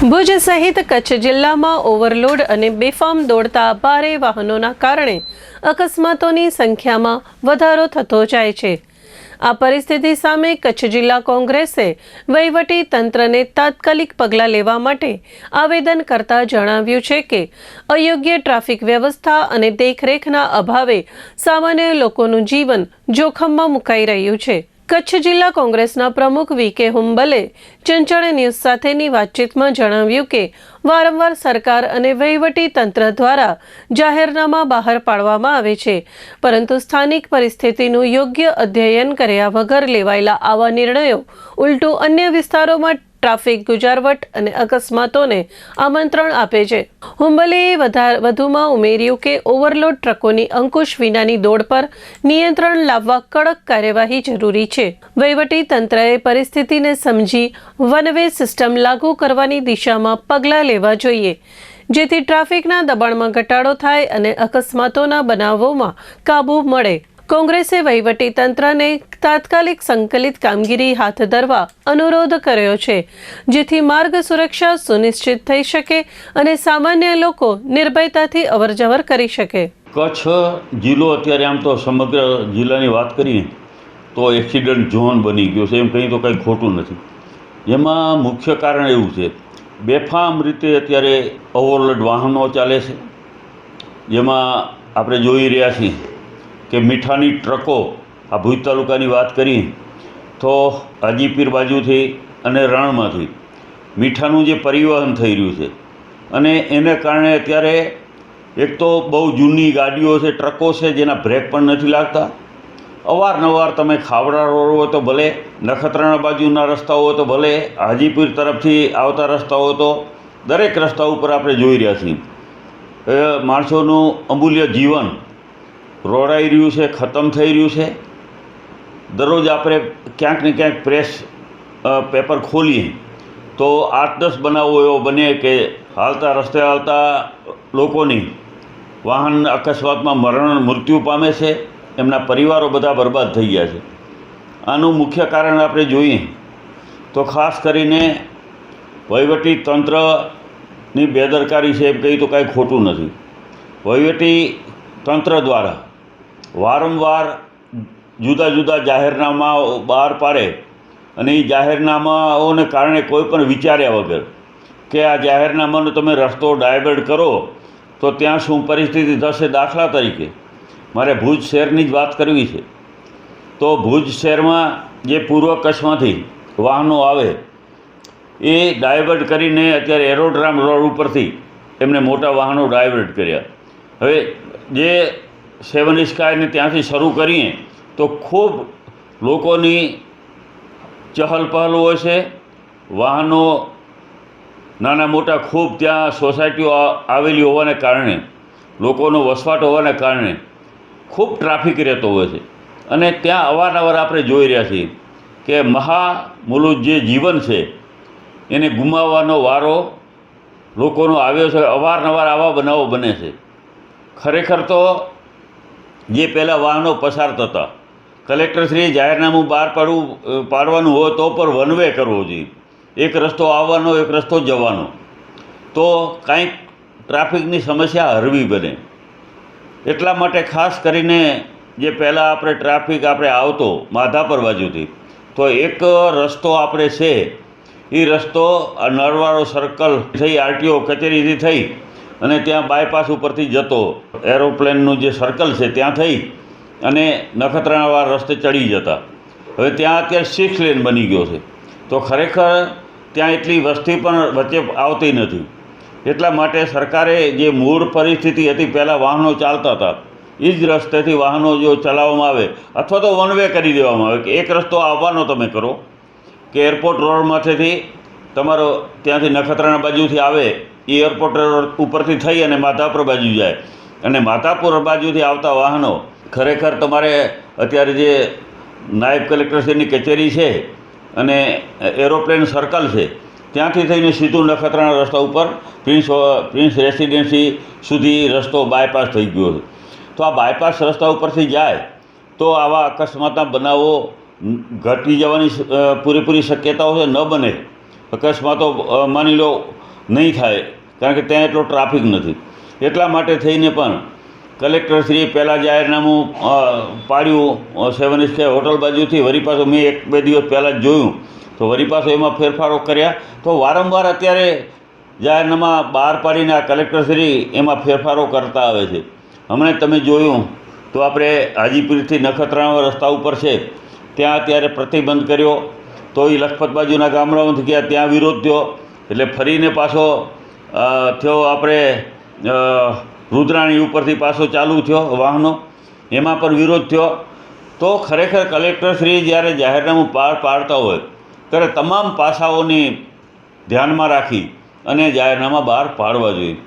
ભુજ સહિત કચ્છ જિલ્લામાં ઓવરલોડ અને બેફામ દોડતા ભારે વાહનોના કારણે અકસ્માતોની સંખ્યામાં વધારો થતો જાય છે. આ પરિસ્થિતિ સામે કચ્છ જિલ્લા કોંગ્રેસે વહીવટી તંત્રને તાત્કાલિક પગલાં લેવા માટે આવેદન કરતા જણાવ્યું છે કે, અયોગ્ય ટ્રાફિક વ્યવસ્થા અને દેખરેખના અભાવે સામાન્ય લોકોનું જીવન જોખમમાં મુકાઈ રહ્યું છે. કચ્છ જિલ્લા કોંગ્રેસના પ્રમુખ વી કે હુંબલે ચંચળ ન્યૂઝ સાથેની વાતચીતમાં જણાવ્યું કે વારંવાર સરકાર અને વહીવટી તંત્ર દ્વારા જાહેરનામા બહાર પાડવામાં આવે છે. પરંતુ સ્થાનિક પરિસ્થિતિનું યોગ્ય અધ્યયન કર્યા વગર લેવાયેલા આવા નિર્ણયો ઉલટું અન્ય વિસ્તારોમાં ટ્રાફિક ગુજારવટ અને અકસ્માતોને આમંત્રણ આપે છે. હુંબલેએ વધા- વધુમાં ઉમેર્યું કે ઓવરલોડ ટ્રકોની અંકુશ વિનાની દોડ પર નિયંત્રણ લાવવા કડક કાર્યવાહી જરૂરી છે. વહીવટી તંત્રએ પરિસ્થિતિને સમજી વન વે સિસ્ટમ લાગુ કરવાની દિશામાં પગલાં લેવા જોઈએ. જેથી ટ્રાફિકના દબાણમાં ઘટાડો થાય અને અકસ્માતોના બનાવોમાં કાબૂ મળે. કોંગ્રેસે વહીવટી તંત્રને તાત્કાલિક સંકલિત કામગીરી હાથ ધરવા અનુરોધ કર્યો છે, જેથી માર્ગ સુરક્ષા સુનિશ્ચિત થઈ શકે અને સામાન્ય લોકો નિર્ભયતાથી અવરજવર કરી શકે. કચ્છ જિલ્લો અત્યારે આમ તો સમગ્ર જિલ્લાની વાત કરીએ તો એક્સિડન્ટ ઝોન બની ગયો છે, એમ કંઈ તો કંઈ ખોટું નથી. એમાં મુખ્ય કારણ એવું છે, બેફામ રીતે અત્યારે ઓવરલોડ વાહનો ચાલે છે, જેમાં આપણે જોઈ રહ્યા છીએ કે મીઠાની ટ્રકો, આ ભુજ તાલુકાની વાત કરીએ, તો હાજીપીર બાજુથી અને રણમાંથી મીઠાનું જે પરિવહન થઈ રહ્યું છે અને એને કારણે અત્યારે એક તો બહુ જૂની ગાડીઓ છે, ટ્રકો છે, જેના બ્રેક પણ નથી લાગતા. અવારનવાર તમે ખાવડા રોડ હોય તો ભલે, નખત્રાણા બાજુના રસ્તાઓ હોય તો ભલે હાજીપીર તરફથી આવતા રસ્તાઓ તો દરેક રસ્તા ઉપર આપણે જોઈ રહ્યા છીએ. માણસોનું અમૂલ્ય જીવન રોડાઈ રહ્યું છે, ખતમ થઈ રહ્યું છે. દરરોજ આપણે ક્યાંક ને ક્યાંક પ્રેસ પેપર ખોલીએ. તો આઠ દસ બનાવો એવો બને કે હાલતા, રસ્તે હાલતા લોકોની વાહન અકસ્માતમાં મરણ, મૃત્યુ પામે છે. એમના પરિવારો બધા બરબાદ થઈ ગયા છે. આનું મુખ્ય કારણ આપણે જોઈએ. તો ખાસ કરીને વહીવટી તંત્રની બેદરકારી છે એમ કહી તો કાંઈ ખોટું નથી. વહીવટી તંત્ર દ્વારા વારંવાર જુદા જુદા જાહેરનામા બહાર પાડે અને એ જાહેરનામાઓને કારણે કોઈ પણ વિચાર્યા વગર કે આ જાહેરનામાનો તમે રસ્તો ડાયવર્ટ કરો, તો ત્યાં શું પરિસ્થિતિ થશે દાખલા તરીકે? મારે ભુજ શહેરની જ વાત કરવી છે. તો ભુજ શહેરમાં જે પૂર્વ કચ્છમાંથી વાહનો આવે, એ ડાયવર્ટ કરીને અત્યારે એરોડ્રામ રોડ ઉપરથી એમને મોટા વાહનો ડાયવર્ટ કર્યા. હવે જે સેવન સ્કાયને ત્યાંથી શરૂ કરીએ તો ખૂબ લોકોની ચહલ પહલ હોય છે. વાહનો, નાના મોટા ખૂબ ત્યાં સોસાયટીઓ આવેલી હોવાને કારણે, લોકોનો વસવાટ હોવાને કારણે ખૂબ ટ્રાફિક રહેતો હોય છે. અને ત્યાં અવારનવાર આપણે જોઈ રહ્યા છીએ કે મહામૂલું જે જીવન છે, એને ગુમાવવાનો વારો લોકોનો આવ્યો છે. અવારનવાર આવા બનાવો બને છે. ખરેખર તો જે પહેલાં વાહનો પસાર થતા કલેક્ટરશ્રીએ જાહેરનામું બહાર પાડવું પાડવાનું હોય તો પર વન વે કરવો જોઈએ. એક રસ્તો આવવાનો, એક રસ્તો જવાનો. તો કાંઈક ટ્રાફિકની સમસ્યા હરવી બને. એટલા માટે ખાસ કરીને જે પહેલાં આપણે ટ્રાફિક આપણે આવતો માધાપર બાજુથી, તો એક રસ્તો આપણે છે. એ રસ્તો નળવાળો સર્કલ થઈ આરટીઓ કચેરીથી થઈ અને ત્યાં બાયપાસ ઉપરથી જતો. એરોપ્લેનનું જે સર્કલ છે, ત્યાં થઈ અને નખત્રાણાવાળા રસ્તે ચડી જતા. હવે ત્યાં અત્યારે સિક્સ લેન બની ગયો છે. તો ખરેખર ત્યાં એટલી વસ્તી પણ વચ્ચે આવતી નથી. એટલા માટે સરકારે જે મૂળ પરિસ્થિતિ હતી, પહેલાં વાહનો ચાલતા હતા. એ જ રસ્તેથી વાહનો જો ચલાવવામાં આવે, અથવા તો વન વે કરી દેવામાં આવે, કે એક રસ્તો આવવાનો તમે કરો, કે એરપોર્ટ રોડમાંથી તમારો ત્યાંથી નખત્રાણા બાજુથી આવે એ એરપોર્ટ ઉપરથી થઈ અને માધાપુર બાજુ જાય. અને માધાપુર બાજુથી આવતા વાહનો ખરેખર તમારે અત્યારે જે નાયબ કલેક્ટરશ્રીની કચેરી છે અને એરોપ્લેન સર્કલ છે, ત્યાંથી થઈને સીધું નખત્રાણા રસ્તા ઉપર પ્રિન્સ પ્રિન્સ રેસિડેન્સી સુધી રસ્તો બાયપાસ થઈ ગયો છે. તો આ બાયપાસ રસ્તા ઉપરથી જાય તો આવા અકસ્માતના બનાવો ઘટી જવાની પૂરેપૂરી શક્યતાઓ છે, ન બને. અકસ્માતો માની લો, નહીં થાય. કારણ કે ત્યાં એટલો ટ્રાફિક નથી. એટલા માટે થઈને પણ કલેક્ટરશ્રીએ પહેલાં જાહેરનામું પાડ્યું સેવન સ્ટાર હોટલ બાજુથી વરી પાછું મેં એક બે દિવસ પહેલાં જ જોયું. તો વરી પાછો એમાં ફેરફારો કર્યા. તો વારંવાર અત્યારે જાહેરનામા બહાર પાડીને આ કલેક્ટરશ્રી એમાં ફેરફારો કરતા આવે છે. હમણાં તમે જોયું તો આપણે હાજીપીરથી નખત્રાણા રસ્તા ઉપર છે. ત્યાં અત્યારે પ્રતિબંધ કર્યો. તો એ લખપત બાજુના ગામડાઓથી ગયા, ત્યાં વિરોધ થયો. એટલે ફરીને પાછો થયો આપણે રુદ્રાણી ઉપરથી પાછો ચાલુ થયો વાહનો. એમાં પણ વિરોધ થયો. તો ખરેખર કલેક્ટરશ્રી જ્યારે જાહેરનામું પાર પાડતા હોય, ત્યારે તમામ પાસાઓને ધ્યાનમાં રાખી અને જાહેરનામા બહાર પાડવા જોઈએ.